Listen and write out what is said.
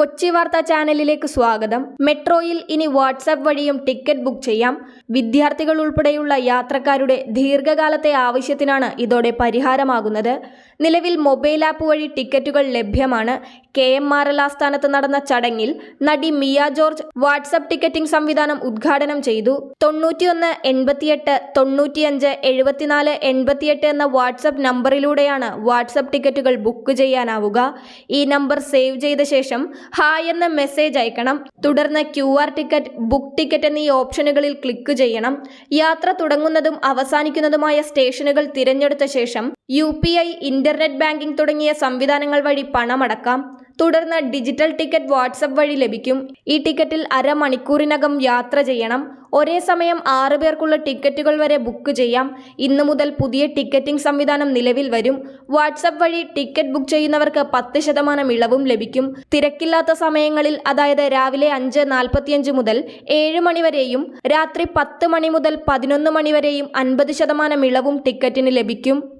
കൊച്ചി വാർത്താ ചാനലിലേക്ക് സ്വാഗതം. മെട്രോയിൽ ഇനി വാട്സാപ്പ് വഴിയും ടിക്കറ്റ് ബുക്ക് ചെയ്യാം. വിദ്യാർത്ഥികൾ ഉൾപ്പെടെയുള്ള യാത്രക്കാരുടെ ദീർഘകാലത്തെ ആവശ്യത്തിനാണ് ഇതോടെ പരിഹാരമാകുന്നത്. നിലവിൽ മൊബൈൽ ആപ്പ് വഴി ടിക്കറ്റുകൾ ലഭ്യമാണ്. കെ എം ആർ എൽ ആസ്ഥാനത്ത് നടന്ന ചടങ്ങിൽ നടി മിയ ജോർജ് വാട്സ്ആപ്പ് ടിക്കറ്റിംഗ് സംവിധാനം ഉദ്ഘാടനം ചെയ്തു. തൊണ്ണൂറ്റിയൊന്ന് എൺപത്തിയെട്ട് തൊണ്ണൂറ്റിയഞ്ച് എഴുപത്തിനാല് എൺപത്തിയെട്ട് എന്ന വാട്സ്ആപ്പ് നമ്പറിലൂടെയാണ് വാട്സ്ആപ്പ് ടിക്കറ്റുകൾ ബുക്ക് ചെയ്യാനാവുക. ഈ നമ്പർ സേവ് ചെയ്ത ശേഷം ഹായ് എന്ന മെസ്സേജ് അയക്കണം. തുടർന്ന് Q R ticket book ticket എന്നീ ഓപ്ഷനുകളിൽ ക്ലിക്ക് ചെയ്യണം. യാത്ര തുടങ്ങുന്നതും അവസാനിക്കുന്നതുമായ സ്റ്റേഷനുകൾ തിരഞ്ഞെടുത്ത ശേഷം U P I internet banking തുടങ്ങിയ സംവിധാനങ്ങൾ വഴി പണമടക്കാം. തുടർന്ന് ഡിജിറ്റൽ ടിക്കറ്റ് വാട്സപ്പ് വഴി ലഭിക്കും. ഈ ടിക്കറ്റിൽ അരമണിക്കൂറിനകം യാത്ര ചെയ്യണം. ഒരേ സമയം ആറു പേർക്കുള്ള ടിക്കറ്റുകൾ വരെ ബുക്ക് ചെയ്യാം. ഇന്നു മുതൽ പുതിയ ടിക്കറ്റിംഗ് സംവിധാനം നിലവിൽ വരും. വാട്സപ്പ് വഴി ടിക്കറ്റ് ബുക്ക് ചെയ്യുന്നവർക്ക് പത്ത് ശതമാനം ഇളവും ലഭിക്കും. തിരക്കില്ലാത്ത സമയങ്ങളിൽ അതായത് രാവിലെ അഞ്ച് നാൽപ്പത്തിയഞ്ച് മുതൽ ഏഴ് മണിവരെയും രാത്രി പത്ത് മണി മുതൽ പതിനൊന്ന് മണിവരെയും അൻപത് ശതമാനം ഇളവും ടിക്കറ്റിന് ലഭിക്കും.